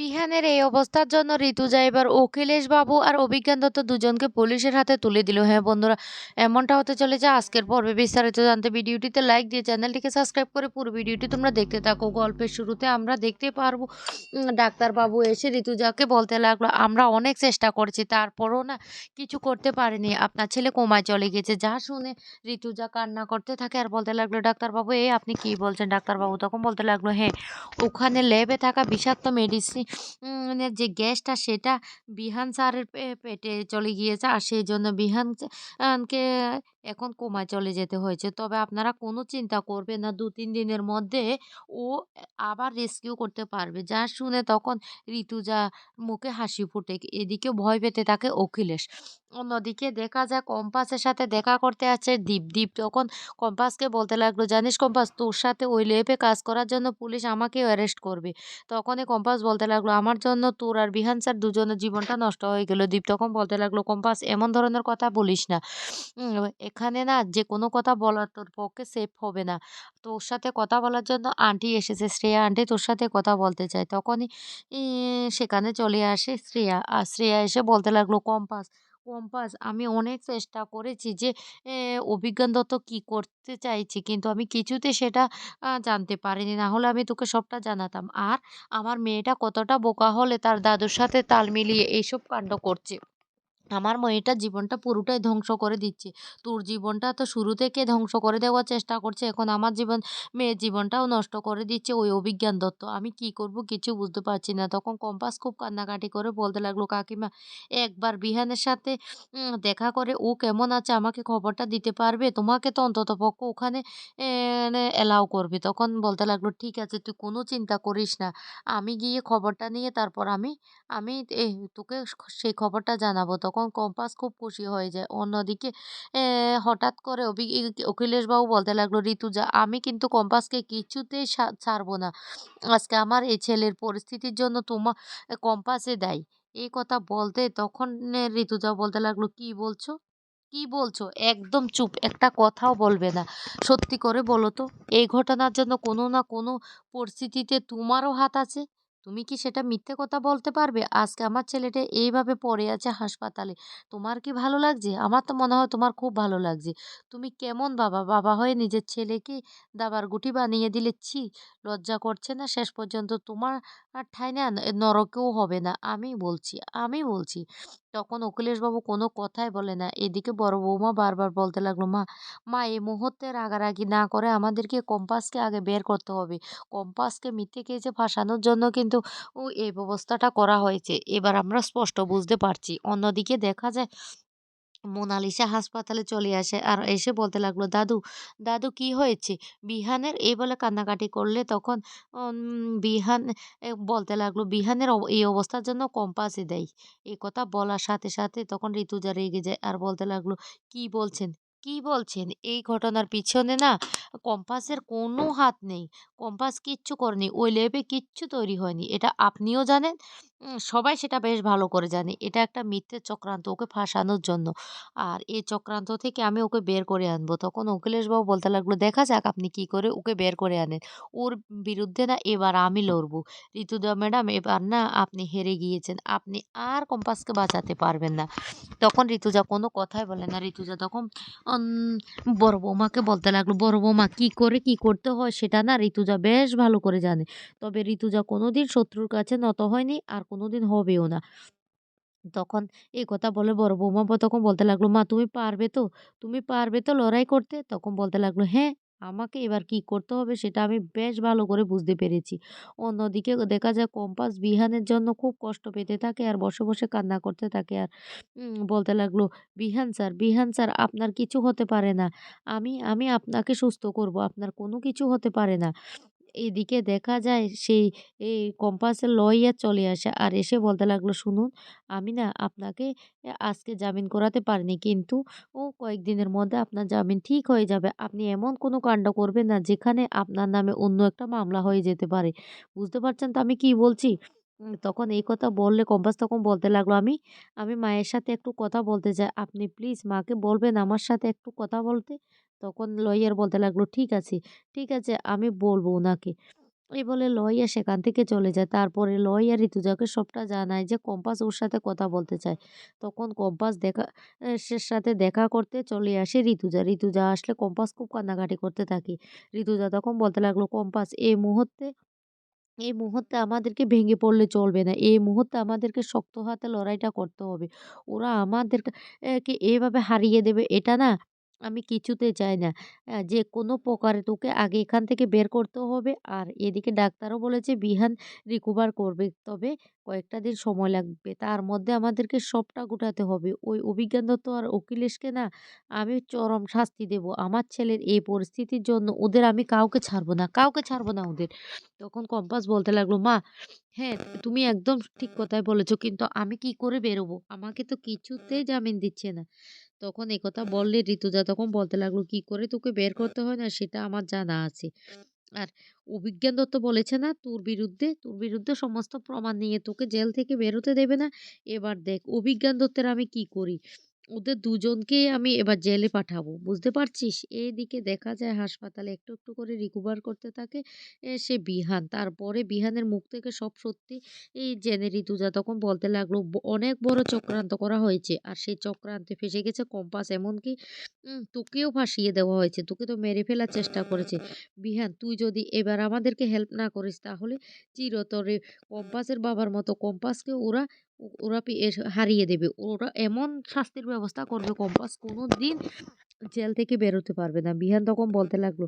বিহানের এই অবস্থার জন্য ঋতুজা এবার অখিলেশ বাবু আর অভিজ্ঞান দত্ত দুজনকে পুলিশের হাতে তুলে দিল। হ্যাঁ বন্ধুরা, এমনটা হতে চলেছে আজকের পর্বে। বিস্তারিত জানতে ভিডিওটিতে লাইক দিয়ে চ্যানেলটিকে সাবস্ক্রাইব করে পুরো ভিডিওটি তোমরা দেখতে থাকো। গল্পের শুরুতে আমরা দেখতে পারব ডাক্তারবাবু এসে ঋতুজাকে বলতে লাগল, আমরা অনেক চেষ্টা করছি, তারপরও না কিছু করতে পারিনি। আপনার ছেলে কোমায় চলে গেছে। যা শুনে ঋতুজা কান্না করতে থাকে আর বলতে লাগল, ডাক্তারবাবু, এই আপনি কি বলছেন? ডাক্তারবাবু তখন বলতে লাগল হ্যাঁ ওখানে ল্যাবে থাকা বিষাক্ত মেডিসিন যে গ্যাসটা সেটা বিহান স্যারের পেটে চলে গিয়েছে আর সেই জন্য বিহানকে এখন কোমায় চলে যেতে হয়েছে। তবে আপনারা কোনো চিন্তা করবেন না, দু তিন দিনের মধ্যে ও আবার রেস্কিউ করতে পারবে। যা শুনে তখন ঋতুজা মুখে হাসি ফুটে, এদিকে ভয় পেতে থাকে অখিলেশ। অন্যদিকে দেখা যায় কম্পাসের সাথে দেখা করতে আছে দীপ দীপ তখন কম্পাসকে বলতে লাগল, জানিস কম্পাস, তোর সাথে ওই লেপে কাজ করার জন্য পুলিশ আমাকেও অ্যারেস্ট করবে। তখনই কম্পাস বলতে লাগল। আমার জন্য তোর আর বিহান স্যার দুজনের জীবনটা নষ্ট হয়ে গেল দীপ। তখন বলতে লাগল, কম্পাস, এমন ধরনের কথা বলিস না। এখানে না যে কোনো কথা বলার তোর পক্ষে সেফ হবে না। তোর সাথে কথা বলার জন্য আন্টি এসেছে, শ্রেয়া আন্টি তোর সাথে কথা বলতে চায়। তখনই সেখানে চলে আসে শ্রেয়া। আর শ্রেয়া এসে বলতে লাগল, কম্পাস কম্পাস আমি অনেক চেষ্টা করেছি যে অভিজ্ঞান দত্ত কী করতে চাইছে কিন্তু আমি কিছুতে সেটা জানতে পারিনি। না হলে আমি তোকে সবটা জানাতাম। আর আমার মেয়েটা কতটা বোকা হলে তার দাদুর সাথে তাল মিলিয়ে এইসব কাণ্ড করছে। আমার মেয়েটার জীবনটা পুরোটাই ধ্বংস করে দিচ্ছে। তোর জীবনটা তো শুরু থেকে ধ্বংস করে দেওয়ার চেষ্টা করছে, এখন আমার জীবন, মেয়ের জীবনটাও নষ্ট করে দিচ্ছে ওই অভিজ্ঞান দত্ত। আমি কি করব কিছু বুঝতে পারছি না। তখন কম্পাস খুব কান্নাকাটি করে বলতে লাগল, কাকিমা, একবার বিহানের সাথে দেখা করে ও কেমন আছে, আমাকে খবরটা দিতে পারবে? তোমাকে তো অন্তত পক্ষে ওখানে অ্যালাউ করবে। তখন বলতে লাগল, ঠিক আছে, তুই কোনো চিন্তা করিস না। আমি গিয়ে খবরটা নিয়ে তারপর আমি আমি তোকে সেই খবরটা জানাব। তখন কম্পাস খুব খুশি হয়ে যায়। অন্যদিকে হঠাৎ করে অভি অখিলেশ বাবু বলতে লাগল ঋতুজা আমি কিন্তু কম্পাসকে কিছুতেই ছাড়বো না। আজকে আমার এই ছেলের পরিস্থিতির জন্য তোমার কম্পাসে দেয়। এই কথা বলতে তখন ঋতুজা বলতে লাগল, কি বলছো? কি বলছো? একদম চুপ, একটা কথাও বলবে না। সত্যি করে বলো তো, এই ঘটনার জন্য কোনো না কোনো পরিস্থিতিতে তোমারও হাত আছে? তুমি কি সেটা মিথ্যে কথা বলতে পারবে? আজকে আমার ছেলেটা এইভাবে পড়ে আছে হাসপাতালে। তোমার কি ভালো লাগছে? আমার তো মনে হয় তোমার খুব ভালো লাগছে। তুমি কেমন বাবা? বাবা হয়ে নিজের ছেলেকে দাবার গুটি বানিয়ে দিলে ছি, লজ্জা করছে না? শেষ পর্যন্ত তোমার আর ঠাই না নরকেও হবে না। আমি বলছি আমি বলছি। তখন অখিলেশবাবু কোনো কথাই বলে না। এদিকে বড় বৌমা বারবার বলতে লাগল, মা মা, এই মুহূর্তে রাগারাগি না করে আমাদেরকে কম্পাসকে আগে বের করতে হবে। কম্পাসকে মিথ্যে কেসে ফাঁসানোর জন্য কিন্তু এই ব্যবস্থাটা করা হয়েছে। এবার আমরা স্পষ্ট বুঝতে পারছি। অন্যদিকে দেখা যায় মোনালিসা হাসপাতালে চলে আসে। আর এসে বলতে লাগল, দাদু দাদু কি হয়েছে? বিহানের এই বলে কান্নাকাটি করলে তখন বিহান বলতে লাগল, বিহানের এই অবস্থার জন্য কম্পাসে দেয়। এই কথা বলার সাথে সাথে তখন ঋতুজা রেগে যায়। আর বলতে লাগল, কি বলছেন? কি বলছেন? এই ঘটনার পিছনে না কম্পাসের কোনো হাত নেই। কম্পাস কিচ্ছু করেনি। ওই ল্যাবে কিচ্ছু তৈরি হয়নি। এটা আপনিও জানেন? সবাই সেটা বেশ ভালো করে জানে। এটা একটা মিথ্যে চক্রান্ত ওকে ফাঁসানোর জন্য। আর এই চক্রান্ত থেকে আমি ওকে বের করে আনব। তখন অখিলেশবাবু বলতে লাগল, দেখা যাক আপনি কি করে ওকে বের করে আনেন। ওর বিরুদ্ধে না এবার আমি লড়বো। ঋতুদা ম্যাডাম, এবার না আপনি হেরে গিয়েছেন। আপনি আর কম্পাসকে বাঁচাতে পারবেন না। তখন ঋতুজা কোনো কথাই বলে না। ঋতুজা তখন বড় বৌমাকে বলতে লাগল, বড় বৌমা, কী করে কি করতে হয় সেটা না ঋতুজা বেশ ভালো করে জানে। তবে ঋতুজা কোনোদিন শত্রুর কাছে নত হয়নি আর কোনোদিন হবেও না। তখন এই কথা বলে বড় বৌমা তখন বলতে লাগল, মা, তুমি পারবে তো? তুমি পারবে তো লড়াই করতে? তখন বলতে লাগল হ্যাঁ আমাকে এবার কি করতে হবে সেটা আমি বেশ ভালো করে বুঝতে পেরেছি। অন্যদিকে দেখা যায় কম্পাস বিহানের জন্য খুব কষ্ট পেতে থাকে আর বসে বসে কান্না করতে থাকে আর বলতে লাগল, বিহান স্যার বিহান স্যার, আপনার কিছু হতে পারে না। আমি আমি আপনাকে সুস্থ করব, আপনার কোনো কিছু হতে পারে না। এদিকে দেখা যায় সেই এই কম্পাসের লইয়া চলে আসে আর এসে বলতে লাগল, শুনুন, আমি না আপনাকে আজকে জামিন করাতে পারিনি, কিন্তু ও কয়েকদিনের মধ্যে আপনার জামিন ঠিক হয়ে যাবে। আপনি এমন কোনো কাণ্ড করবেন না, যেখানে আপনার নামে অন্য একটা মামলা হয়ে যেতে পারে। বুঝতে পারছেন তো আমি কি বলছি? তখন এই কথা বললে কম্পাস তখন বলতে লাগল, আমি আমি মায়ের সাথে একটু কথা বলতে চাই। আপনি প্লিজ মাকে বলবেন আমার সাথে একটু কথা বলতে। তখন লয়ার বলতে লাগল ঠিক আছে ঠিক আছে আমি বলব ওনাকে এই বলে লইয়া সেখান থেকে চলে যায়। তারপরে লইয়া ঋতুজাকে সবটা জানায় যে কম্পাস ওর সাথে কথা বলতে চায়। তখন কম্পাস দেখা সে সাথে দেখা করতে চলে আসে ঋতুজা। ঋতুজা আসলে কম্পাস খুব কান্নাকাটি করতে থাকে। ঋতুজা তখন বলতে লাগল, "কম্পাস এই মুহূর্তে এই মুহূর্তে আমাদেরকে ভেঙে পড়লে চলবে না। এই মুহূর্তে আমাদেরকে শক্ত হাতে লড়াইটা করতে হবে। ওরা আমাদেরকে এভাবে হারিয়ে দেবে এটা না আমি কিছুতে চাই না। যে কোনো প্রকারে তোকে আগে এখান থেকে বের করতে হবে। আর এদিকে ডাক্তারও বলেছে বিহান রিকভার করবে। তবে কয়েকটা দিন সময় লাগবে। তার মধ্যে আমাদেরকে সবটা গুটাতে হবে। ওই অভিজ্ঞান দত্ত আর অখিলেশকে না আমি চরম শাস্তি দেব। আমার ছেলের এই পরিস্থিতির জন্য ওদের আমি কাউকে ছাড়ব না। কাউকে ছাড়ব না ওদের।" তখন কম্পাস বলতে লাগল, "মা, হ্যাঁ, তুমি একদম ঠিক কথাই বলেছ। কিন্তু আমি কি করে বেরোবো? আমাকে তো কিছুতেই জামিন দিচ্ছে না।" তখন একথা বললে ঋতুজা তখন বলতে লাগল, "কি করে তোকে বের করতে হয় না সেটা আমার জানা আছে। আর অভিজ্ঞান দত্ত বলেছে না তোর বিরুদ্ধে, তোর বিরুদ্ধে সমস্ত প্রমাণ নিয়ে তোকে জেল থেকে বেরোতে দেবে না। এবার দেখ অভিজ্ঞান দত্তের আমি কি করি। ওদের দুজনকেই আমি এবার জেলে পাঠাবো। বুঝতে পারছিস?" এদিকে দেখা যায় হাসপাতালে একটু, একটু করে রিকভার করতে থাকে সে বিহান। তারপরে বিহানের মুখ থেকে সব সত্যি এই জেনে ঋতুজা তখন বলতে লাগল, "ব অনেক বড় চক্রান্ত করা হয়েছে। আর সেই চক্রান্তে ফেঁসে গেছে কম্পাস। এমনকি তোকেও ফাঁসিয়ে দেওয়া হয়েছে। তোকে তো মেরে ফেলার চেষ্টা করেছে। বিহান তুই যদি এবার আমাদেরকে হেল্প না করিস তাহলে চিরতরে কম্পাসের বাবার মতো কম্পাসকে ওরা ওরা হারিয়ে দেবে। ওরা এমন শাস্তির ব্যবস্থা করবে কম্পাস কোনো দিন জেল থেকে বেরোতে পারবে না।" বিহান তখন বলতে লাগল,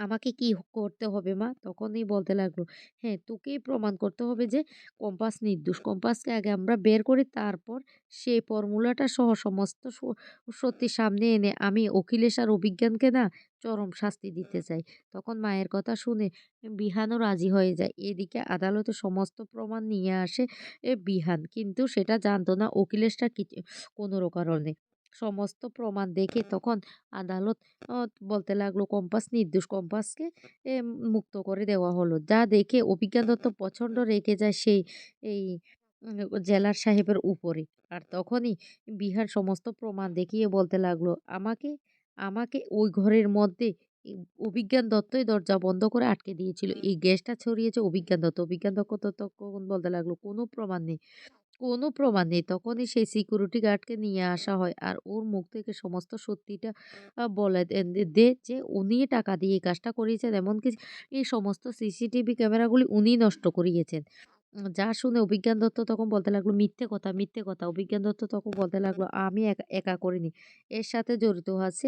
"আমাকে কি করতে হবে মা?" তখনই বলতে লাগল, "হ্যাঁ, তোকেই প্রমাণ করতে হবে যে কম্পাস নির্দোষ। কম্পাসকে আগে আমরা বের করি তারপর সেই ফর্মুলাটা সহ সমস্ত সত্যি সামনে এনে আমি অখিলেশ আর অভিজ্ঞানকে না চরম শাস্তি দিতে চাই।" তখন মায়ের কথা শুনে বিহানও রাজি হয়ে যায়। এদিকে আদালতে সমস্ত প্রমাণ নিয়ে আসে এ বিহান। কিন্তু সেটা জানতো না অখিলেশটা কোনো কারণে। সমস্ত প্রমাণ দেখে তখন আদালত বলতে লাগল কম্পাস নির্দোষ। কম্পাসকে মুক্ত করে দেওয়া হলো। যা দেখে অভিজ্ঞান দত্ত প্রচণ্ড রেগে যায় সেই এই জেলার সাহেবের উপরে। আর তখনই বিহার সমস্ত প্রমাণ দেখিয়ে বলতে লাগল, "আমাকে আমাকে ওই ঘরের মধ্যে অভিজ্ঞান দত্তই দরজা বন্ধ করে আটকে দিয়েছিল। এই গ্যাসটা ছড়িয়েছে অভিজ্ঞান দত্ত।" অভিজ্ঞান দত্ত তখন বলতে লাগল, "কোনো প্রমাণ নেই, কোনো প্রমাণ নেই।" তখনই সেই সিকিউরিটি গার্ডকে নিয়ে আসা হয়। আর ওর মুখ থেকে সমস্ত সত্যিটা বলে দে যে উনি টাকা দিয়ে এই কাজটা করিয়েছেন। এমনকি এই সমস্ত সিসিটিভি ক্যামেরাগুলি উনি নষ্ট করিয়েছেন। যা শুনে অভিজ্ঞান দত্ত তখন বলতে লাগল, "মিথ্যে কথা, মিথ্যে কথা।" অভিজ্ঞান দত্ত তখন বলতে লাগল, "আমি একা একা করিনি। এর সাথে জড়িত আছে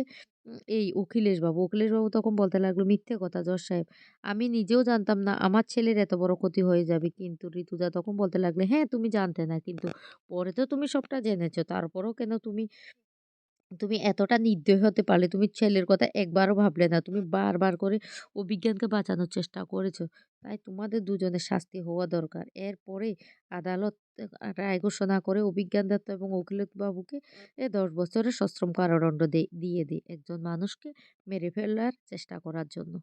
এই অখিলেশবাবু।" অখিলেশবাবু তখন বলতে লাগল, "মিথ্যে কথা জজ সাহেব। আমি নিজেও জানতাম না আমার ছেলের এত বড় ক্ষতি হয়ে যাবে।" কিন্তু ঋতুজা তখন বলতে লাগল, "হ্যাঁ, তুমি জানতে না। কিন্তু পরে তো তুমি সবটা জেনেছো তারপরেও কেন তুমি তুমি এতটা নির্দয় হতে পারলে? তুমি ছেলের কথা একবারও ভাবলে না। তুমি বারবার করে অভিজ্ঞানকে বাঁচানোর চেষ্টা করেছ তাই তোমাদের দুজনের শাস্তি হওয়া দরকার।" এরপরে আদালত রায় ঘোষণা করে অভিজ্ঞান দত্ত এবং অখিলেশবাবুকে এ ১০ বছরের সশ্রম কারাদণ্ড দিয়ে দেয় একজন মানুষকে মেরে ফেলার চেষ্টা করার জন্য।